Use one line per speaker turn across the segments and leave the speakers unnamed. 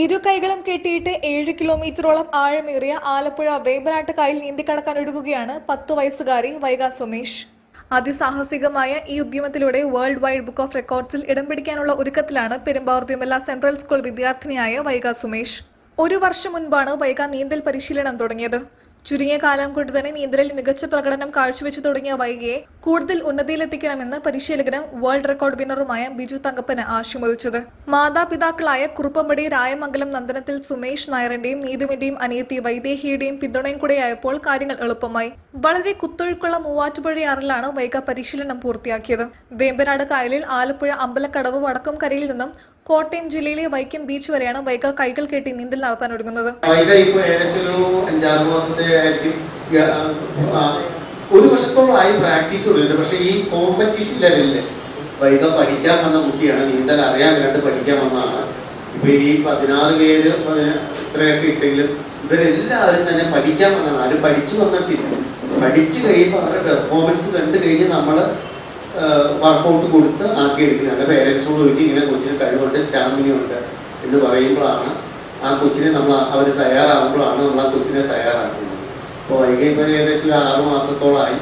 ഇരു കൈകളും കെട്ടിയിട്ട് ഏഴ് കിലോമീറ്ററോളം ആഴമേറിയ ആലപ്പുഴ വേമ്പനാട്ട് കായൽ നീന്തിക്കടക്കാനൊരുങ്ങുകയാണ് പത്ത് വയസ്സുകാരി വൈഗ സുമേഷ്. അതിസാഹസികമായ ഈ ഉദ്യമത്തിലൂടെ വേൾഡ് വൈഡ് ബുക്ക് ഓഫ് റെക്കോർഡ്സിൽ ഇടം പിടിക്കാനുള്ള ഒരുക്കത്തിലാണ് പെരുമ്പാവൂർ സെൻട്രൽ സ്കൂൾ വിദ്യാർത്ഥിനിയായ വൈഗ സുമേഷ്. ഒരു വർഷം മുൻപാണ് വൈഗ നീന്തൽ പരിശീലനം തുടങ്ങിയത്. ചുരുങ്ങിയ കാലം കൊണ്ട് തന്നെ നീന്തലിൽ മികച്ച പ്രകടനം കാഴ്ചവെച്ചു തുടങ്ങിയ വൈഗയെ കൂടുതൽ ഉന്നതിയിലെത്തിക്കണമെന്ന് പരിശീലകനും വേൾഡ് റെക്കോർഡ് വിന്നറുമായ ബിജു തങ്കപ്പന് ആശംവദിച്ചത് മാതാപിതാക്കളായ കുറുപ്പമ്പടി രായമംഗലം നന്ദനത്തിൽ സുമേഷ് നായറിന്റെയും നീതുവിന്റെയും അനിയത്തി വൈദേഹിയുടെയും പിന്തുണയും കൂടെയായപ്പോൾ കാര്യങ്ങൾ എളുപ്പമായി. വളരെ കുത്തൊഴുക്കുള്ള മൂവാറ്റുപുഴയാറിലാണ് വൈഗ പരിശീലനം പൂർത്തിയാക്കിയത്. വേമ്പനാട് കായലിൽ ആലപ്പുഴ അമ്പലക്കടവ് വടക്കംകരയിൽ നിന്നും കോട്ടയം ജില്ലയിലെ വൈക്കം ബീച്ച് വരെയാണ് വൈഗ കൈകൾ കെട്ടി നീന്തൽ നടത്താൻ ഒരുങ്ങുന്നത്.
വൈക ഒരു വർഷത്തോളമായി പ്രാക്ടീസ് തുടങ്ങിയിട്ട് പക്ഷേ ഈ കോമ്പറ്റീഷൻ ലെവലിൽ വൈക പഠിക്കാൻ വന്ന കുട്ടിയാണ് നീന്തൽ അറിയാൻ വേണ്ടി പഠിക്കാൻ വന്നതാണ്. ഇപ്പൊ ഈ പതിനാറ് പേര് ഇത്രയൊക്കെ ഇട്ടെങ്കിലും ഇവരെല്ലാവരും തന്നെ പഠിക്കാൻ വന്നതാണ്. ആരും പഠിച്ചു വന്നിട്ടില്ല. പഠിച്ചു കഴിയുമ്പോൾ അവരുടെ പെർഫോമൻസ് കണ്ടു കഴിഞ്ഞ് നമ്മൾ വർക്കൗട്ട് കൊടുത്ത് ആക്കിയെടുക്കുകയാണ് പേരൻസിനോട് ഒരിക്കലും ഇങ്ങനെ കൊച്ചിന് കഴിവുണ്ട് സ്റ്റാമിനയുണ്ട് എന്ന് പറയുമ്പോഴാണ് ആ കൊച്ചിനെ നമ്മൾ അവർ തയ്യാറാകുമ്പോഴാണ് നമ്മൾ ആ കൊച്ചിനെ തയ്യാറാക്കുന്നത്. അപ്പോൾ വൈകി ഇപ്പോൾ ഏകദേശം ഒരു ആറ് മാസത്തോളമായി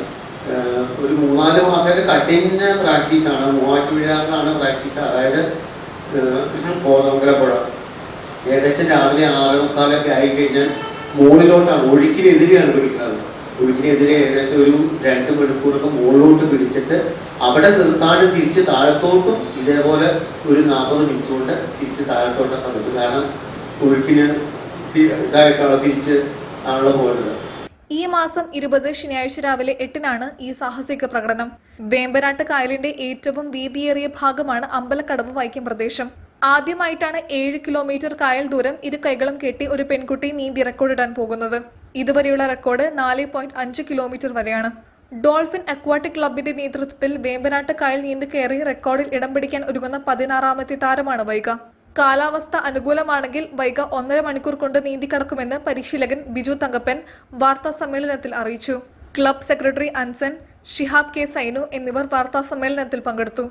ഒരു മൂന്നാൽ മാസമായിട്ട് കഠിന പ്രാക്ടീസാണ് മൂവാറ്റുപുഴയാണ് പ്രാക്ടീസ് അതായത് ആഹ് കോതമംഗലപ്പുഴ ഏകദേശം രാവിലെ ആറ് മുക്കാലൊക്കെ ആയി കഴിഞ്ഞാൽ മുകളിലോട്ടാണ് ഒഴുക്കിനെതിരെയാണ് പിടിക്കുന്നത്. ഒഴുക്കിനെതിരെ ഏകദേശം ഒരു രണ്ട് മണിക്കൂറൊക്കെ മുകളിലോട്ട് പിടിച്ചിട്ട് അവിടെ നിർത്താണ്ട് തിരിച്ച് താഴത്തോട്ടും ഇതേപോലെ ഒരു നാൽപ്പത് മിനിറ്റ് കൊണ്ട് തിരിച്ച് താഴത്തോട്ടൊക്കെ നിൽക്കും. കാരണം ഒഴുക്കിന് ഇതായിട്ടാണ് തിരിച്ച് ആണല്ലോ പോകുന്നത്
ഈ മാസം ഇരുപത് ശനിയാഴ്ച രാവിലെ എട്ടിനാണ് ഈ സാഹസിക പ്രകടനം. വേമ്പനാട്ട് കായലിന്റെ ഏറ്റവും വീതിയേറിയ ഭാഗമാണ് അമ്പലക്കടവ് വൈക്കം പ്രദേശം. ആദ്യമായിട്ടാണ് ഏഴ് കിലോമീറ്റർ കായൽ ദൂരം ഇരു കൈകളും കെട്ടി ഒരു പെൺകുട്ടി നീന്തി റെക്കോർഡിടാൻ പോകുന്നത്. ഇതുവരെയുള്ള റെക്കോർഡ് നാല് പോയിന്റ് അഞ്ച് കിലോമീറ്റർ വരെയാണ്. ഡോൾഫിൻ അക്വാട്ടിക് ക്ലബിന്റെ നേതൃത്വത്തിൽ വേമ്പനാട്ട് കായൽ നീന്തി കയറി റെക്കോർഡിൽ ഇടം പിടിക്കാൻ ഒരുങ്ങുന്ന പതിനാറാമത്തെ താരമാണ് വൈഗ കാലാവസ്ഥ അനുകൂലമാണെങ്കിൽ വൈക ഒന്നര മണിക്കൂർ കൊണ്ട് നീന്തിക്കടക്കുമെന്ന് പരിശീലകൻ ബിജു തങ്കപ്പൻ വാർത്താ സമ്മേളനത്തിൽ അറിയിച്ചു. Club secretary Anson Shihab K Sainu എന്നിവർ വാർത്താ സമ്മേളനത്തിൽ പങ്കെടുത്തു.